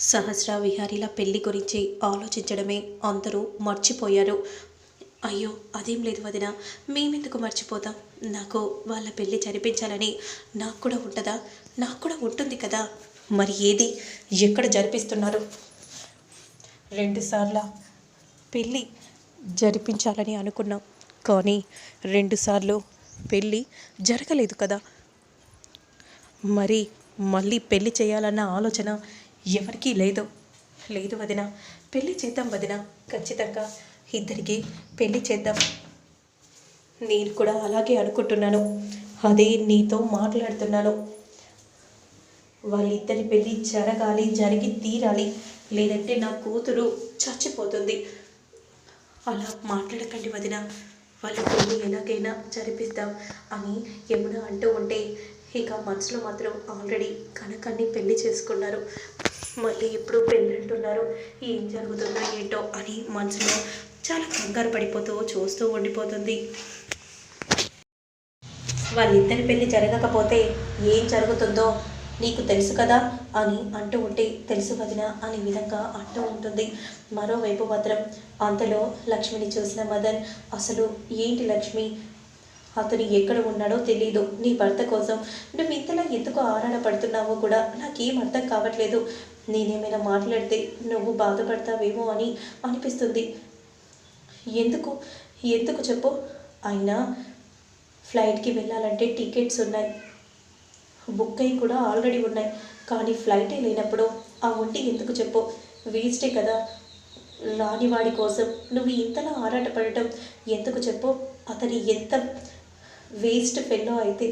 సహస్ర విహారీల పెళ్ళి గురించి ఆలోచించడమే అందరూ మర్చిపోయారు. అయ్యో అదేం లేదు వదిన మేమెందుకు మర్చిపోతాం? నాకు వాళ్ళ పెళ్ళి జరిపించాలని నాకు కూడా ఉంటుందా? నాకు కూడా ఉంటుంది కదా. మరి ఏది? ఎక్కడ జరిపిస్తున్నారు? రెండుసార్ల పెళ్ళి జరిపించాలని అనుకున్నాం. కానీ రెండుసార్లు పెళ్ళి జరగలేదు కదా. మరి మళ్ళీ పెళ్ళి చేయాలన్న ఆలోచన ఎవరికీ లేదు. లేదు వదిన పెళ్ళి చేద్దాం వదిన. ఖచ్చితంగా ఇద్దరికి పెళ్ళి చేద్దాం. నేను కూడా అలాగే అనుకుంటున్నాను. అదే నీతో మాట్లాడుతున్నాను. వాళ్ళిద్దరి పెళ్ళి జరగాలి జరిగి తీరాలి. లేదంటే నా కూతురు చచ్చిపోతుంది. అలా మాట్లాడకండి వదిన. వాళ్ళ పెళ్ళి ఎలాగైనా జరిపిద్దాం అని యమున అంటూ ఉంటే ఇక మనసులో మాత్రం ఆల్రెడీ కనకాన్ని పెళ్ళి చేసుకున్నారు. మళ్ళీ ఎప్పుడు ప్రెగ్నెంట్ అంటున్నారు ఏం జరుగుతుందో ఏంటో అని మనసులో చాలా కంగారు పడిపోతూ చూస్తూ ఉండిపోతుంది. వాళ్ళిద్దరి పెళ్ళి జరగకపోతే ఏం జరుగుతుందో నీకు తెలుసు కదా అని అంటూ ఉంటే తెలుసు వదిన అనే విధంగా అంటూ ఉంటుంది. మరోవైపు మాత్రం అంతలో లక్ష్మిని చూసిన మదన్ అసలు ఏంటి లక్ష్మి? అతను ఎక్కడ ఉన్నాడో తెలియదు నీ భర్త కోసం నువ్వు ఇంతలా ఎందుకు ఆరాటపడుతున్నావో కూడా నాకేం అర్థం కావట్లేదు. నేనేమైనా మాట్లాడితే నువ్వు బాధపడతావేమో అని అనిపిస్తుంది. ఎందుకు? ఎందుకు చెప్పు. అయినా ఫ్లైట్కి వెళ్ళాలంటే టికెట్స్ ఉన్నాయి. బుక్ అయి కూడా ఆల్రెడీ ఉన్నాయి. కానీ ఫ్లైటే లేనప్పుడు ఆ ఒంటి ఎందుకు చెప్పు. వేస్టే కదా. రానివాడి కోసం నువ్వు ఇంతలా ఆరాటపడటం. ఎందుకు చెప్పు. అతని ఎంత వేస్ట్ ఫెల్లో అయితే.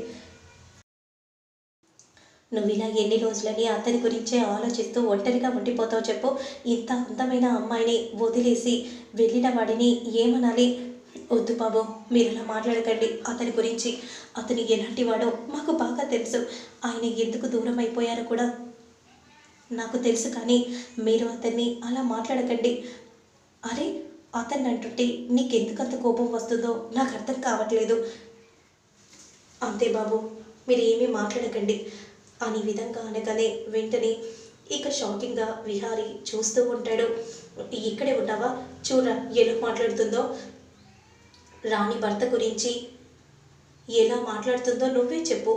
నువ్వు ఇలా ఎన్ని రోజులని అతని గురించే ఆలోచిస్తూ ఒంటరిగా ఉండిపోతావు చెప్పు. ఇంత అందమైన అమ్మాయిని వదిలేసి వెళ్ళిన వాడిని ఏమనాలి? వద్దు బాబు మీరు ఇలా మాట్లాడకండి. అతని గురించి అతను ఎలాంటి వాడో మాకు బాగా తెలుసు. ఆయన ఎందుకు దూరం అయిపోయారో కూడా నాకు తెలుసు కానీ మీరు అతన్ని అలా మాట్లాడకండి. అరే అతన్ని అంటుంటే నీకెందుకు అంత కోపం వస్తుందో నాకు అర్థం కావట్లేదు. అంతే బాబు మీరు ఏమీ మాట్లాడకండి. అని విధంగా అనగానే వెంటనే ఇక షాకింగ్గా విహారీ చూస్తూ ఉంటాడు. ఇక్కడే ఉన్నావా? చూడరా ఎలా మాట్లాడుతుందో? రాణి భర్త గురించి ఎలా మాట్లాడుతుందో నువ్వే చెప్పు.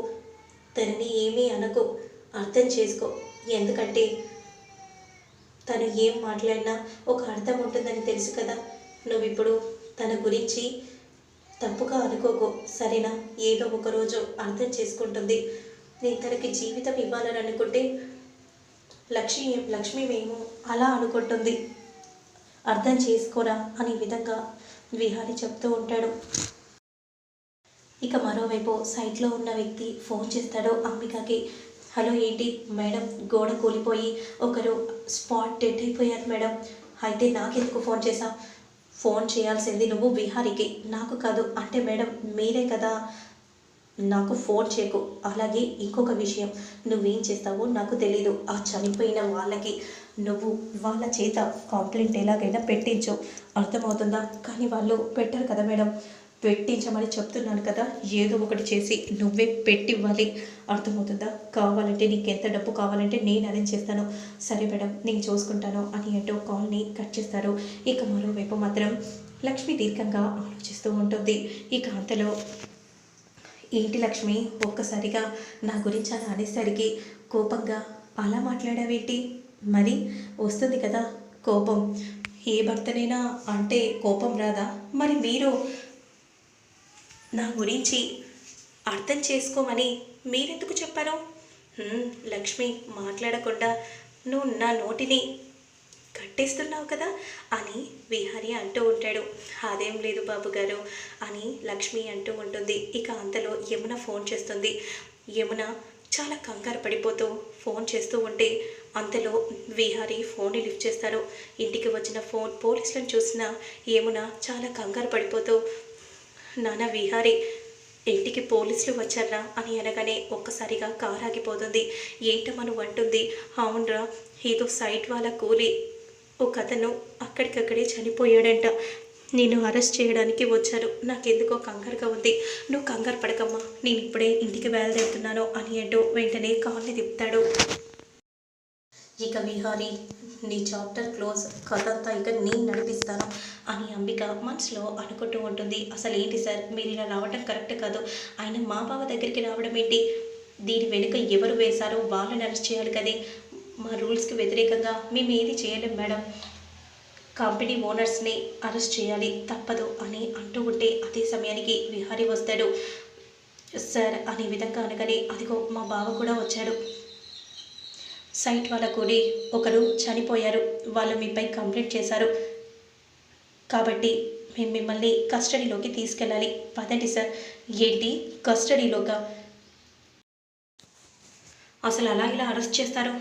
తనని ఏమీ అనకు అర్థం చేసుకో. ఎందుకంటే తను ఏం మాట్లాడినా ఒక అర్థం ఉంటుందని తెలుసు కదా. నువ్వు ఇప్పుడు తన గురించి తప్పుగా అనుకోకు సరేనా? ఏదో ఒక రోజు అర్థం చేసుకుంటుంది. నేను తనకి జీవితం ఇవ్వాలని అనుకుంటే లక్ష్మి లక్ష్మి మేము అలా అనుకుంటుంది. అర్థం చేసుకోరా? అనే విధంగా విహారి చెప్తూ ఉంటాడు. ఇక మరోవైపు సైట్లో ఉన్న వ్యక్తి ఫోన్ చేస్తాడు అంబికకి. హలో ఏంటి? మేడం గోడ కూలిపోయి ఒకరు స్పాట్ డెడ్ అయిపోయారు మేడం. అయితే నాకెందుకు ఫోన్ చేసా ఫోన్ చేయాల్సింది నువ్వు విహారికి. నాకు కాదు అంటే మేడం మీరే కదా. నాకు ఫోన్ చేయకు. అలాగే ఇంకొక విషయం. నువ్వేం చేస్తావో నాకు తెలీదు. ఆ చనిపోయిన వాళ్ళకి నువ్వు వాళ్ళ చేత కంప్లైంట్ ఎలాగైనా పెట్టించు. అర్థమవుతుందా? కానీ వాళ్ళు పెట్టరు కదా మేడం. పెట్టించమని చెప్తున్నాను కదా ఏదో ఒకటి చేసి నువ్వే పెట్టివ్వాలి. అర్థమవుతుందా? కావాలంటే నీకు ఎంత డబ్బు కావాలంటే నేను అరేంజ్ చేస్తాను. సరే మేడం నేను చూసుకుంటాను అని అంటూ కాల్ని కట్ చేస్తారు. ఇక మరోవైపు మాత్రం లక్ష్మి దీర్ఘంగా ఆలోచిస్తూ ఉంటుంది. ఇక అంతలో ఏంటి లక్ష్మి ఒక్కసారిగా నా గురించి అలా అనేసరికి కోపంగా అలా మాట్లాడావేంటి? మరి వస్తుంది కదా కోపం. ఏ భర్తనైనా అంటే కోపం రాదా? మరి మీరు నా గురించి అర్థం చేసుకోమని మీరెందుకు చెప్పారు? లక్ష్మి మాట్లాడకుండా నువ్వు నా నోటిని కట్టేస్తున్నావు కదా అని విహారి అంటూ ఉంటాడు. అదేం లేదు బాబు గారు అని లక్ష్మి అంటూ ఉంటుంది. ఇక అంతలో యమున ఫోన్ చేస్తుంది. యమున చాలా కంగారు పడిపోతూ ఫోన్ చేస్తూ ఉంటే అంతలో విహారి ఫోన్ని లిఫ్ట్ చేస్తారు. ఇంటికి వచ్చిన ఫోన్ పోలీసులను చూసిన యమున చాలా కంగారు పడిపోతూ నాన్న విహారి. ఇంటికి పోలీసులు వచ్చారా అని అనగానే ఒక్కసారిగా కారు ఆగిపోతుంది ఏంటమను అంటుంది. అవునరా ఏదో సైట్ వాళ్ళ కూలి. ఒక అతను అక్కడికక్కడే చనిపోయాడంట. నేను అరెస్ట్ చేయడానికి వచ్చారు నాకెందుకో కంగారుగా ఉంది. నువ్వు కంగారు పడకమ్మా. నేను ఇప్పుడే ఇంటికి బయలుదేరుతున్నాను అని అంటూ వెంటనే కాల్ని తిప్పుతాడు. ఇక విహారి నీ చాప్టర్ క్లోజ్ కథంతా ఇక నేను నడిపిస్తాను అని అంబిక మనసులో అనుకుంటూ ఉంటుంది. అసలు ఏంటి సార్? మీరు ఇలా రావడం కరెక్ట్ కాదు. ఆయన మా బావ దగ్గరికి రావడం ఏంటి? దీని వెనుక ఎవరు వేశారో వాళ్ళని అరెస్ట్ చేయాలి కదే. మా రూల్స్కి వ్యతిరేకంగా మేము ఏది చేయలేం మేడం. కంపెనీ ఓనర్స్ని అరెస్ట్ చేయాలి తప్పదు అని అంటూ ఉంటే అదే సమయానికి విహారీ వస్తాడు. సార్ అనే విధంగా అనగానే అదిగో మా బావ కూడా వచ్చాడు. సైట్ వాళ్ళ కూడి ఒకరు చనిపోయారు. వాళ్ళు మీపై కంప్లైంట్ చేశారు. కాబట్టి మేము మిమ్మల్ని కస్టడీలోకి తీసుకెళ్ళాలి. పదండి సార్. ఏంటి? కస్టడీలోగా అసలు అలా ఇలా అరెస్ట్ చేస్తారు?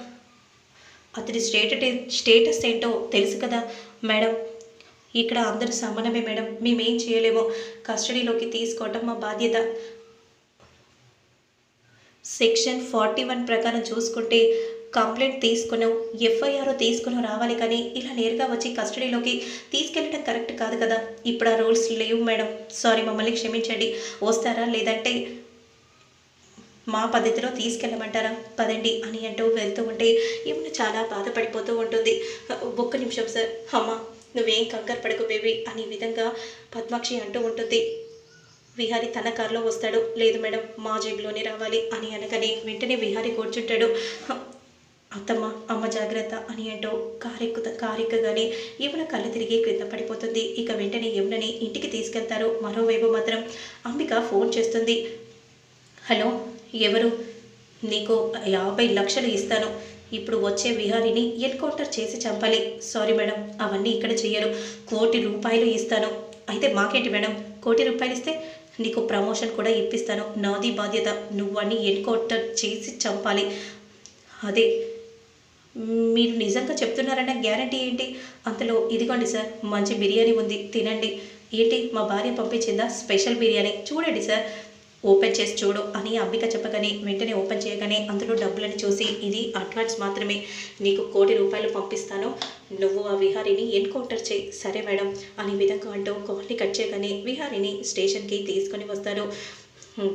అతడి స్టేటస్ స్టేటస్ ఏంటో తెలుసు కదా మేడం. ఇక్కడ అందరూ సమానమే మేడం. మేమేం చేయలేము. కస్టడీలోకి తీసుకోవటం మా బాధ్యత. సెక్షన్ ఫార్టీ వన్ ప్రకారం చూసుకుంటే కంప్లైంట్ తీసుకున్నాం ఎఫ్ఐఆర్ తీసుకుని రావాలి కానీ ఇలా నేరుగా వచ్చి కస్టడీలోకి తీసుకెళ్ళడం కరెక్ట్ కాదు కదా. ఇప్పుడు ఆ రూల్స్ లేవు మేడం. సారీ మమ్మల్ని క్షమించండి. వస్తారా లేదంటే మా పద్ధతిలో తీసుకెళ్ళమంటారా? పదండి అని అంటూ వెళ్తూ ఉంటే ఏమన్నా చాలా బాధపడిపోతూ ఉంటుంది. ఒక్క నిమిషం సార్. అమ్మ నువ్వేం కంగారు పడకు బేబీ అనే విధంగా పద్మాక్షి అంటూ ఉంటుంది. విహారి తన కారులో వస్తాడు. లేదు మేడం మా జేబులోనే రావాలి అని అనగానే వెంటనే విహారి కూర్చుంటాడు. అత్తమ్మ అమ్మ జాగ్రత్త అని అంటూ కారెక్కు కారెక్కగానే యమున కళ్ళు తిరిగి క్రింద పడిపోతుంది. ఇక వెంటనే యమునని ఇంటికి తీసుకెళ్తారు. మరోవైపు మాత్రం అంబిక ఫోన్ చేస్తుంది. హలో ఎవరు? నీకు యాభై లక్షలు ఇస్తాను. ఇప్పుడు వచ్చే విహారిని ఎన్కౌంటర్ చేసి చంపాలి. సారీ మేడం అవన్నీ ఇక్కడ చేయరు కోటి రూపాయలు ఇస్తాను. అయితే మాకేంటి మేడం? కోటి రూపాయలు ఇస్తే నీకు ప్రమోషన్ కూడా ఇప్పిస్తాను. నాది బాధ్యత. నువ్వు అన్ని ఎన్కౌంటర్ చేసి చంపాలి. అదే మీరు నిజంగా చెప్తున్నారన్న గ్యారంటీ ఏంటి? అంతలో ఇదిగోండి సార్ మంచి బిర్యానీ ఉంది తినండి. ఏంటి? మా భార్య పంపించిందా స్పెషల్ బిర్యానీ? చూడండి సార్ ఓపెన్ చేసి చూడు అని అంబిక చెప్పగానే వెంటనే ఓపెన్ చేయగానే అందులో డబ్బులని చూసి ఇది అడ్వాన్స్ మాత్రమే. నీకు కోటి రూపాయలు పంపిస్తాను. నువ్వు ఆ విహారిని ఎన్కౌంటర్ చేయి. సరే మేడం అనే విధంగా అంటూ కాల్ని కట్ చేయగానే విహారిని స్టేషన్కి తీసుకొని వస్తారు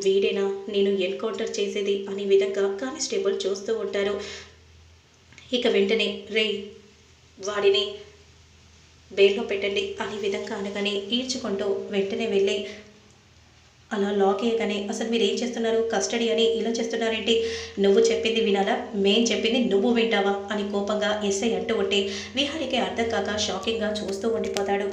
వీడేనా? నేను ఎన్కౌంటర్ చేసేది అనే విధంగా కానిస్టేబుల్ చూస్తూ ఉంటారు. ఇక వెంటనే రే వాడిని బెయిల్లో పెట్టండి అనే విధంగా అనగానే ఈడ్చుకుంటూ వెంటనే వెళ్ళి అలా లాక్ అయ్యగానే అసలు మీరు ఏం చేస్తున్నారు? కస్టడీ అని ఇలా చేస్తున్నారేంటి? నువ్వు చెప్పింది వినాలా? మేం చెప్పింది నువ్వు వింటావా? అని కోపంగా ఎస్ఐ అంటూ ఉంటే విహారికి అర్థం కాక షాకింగ్గా చూస్తూ ఉండిపోతాడు.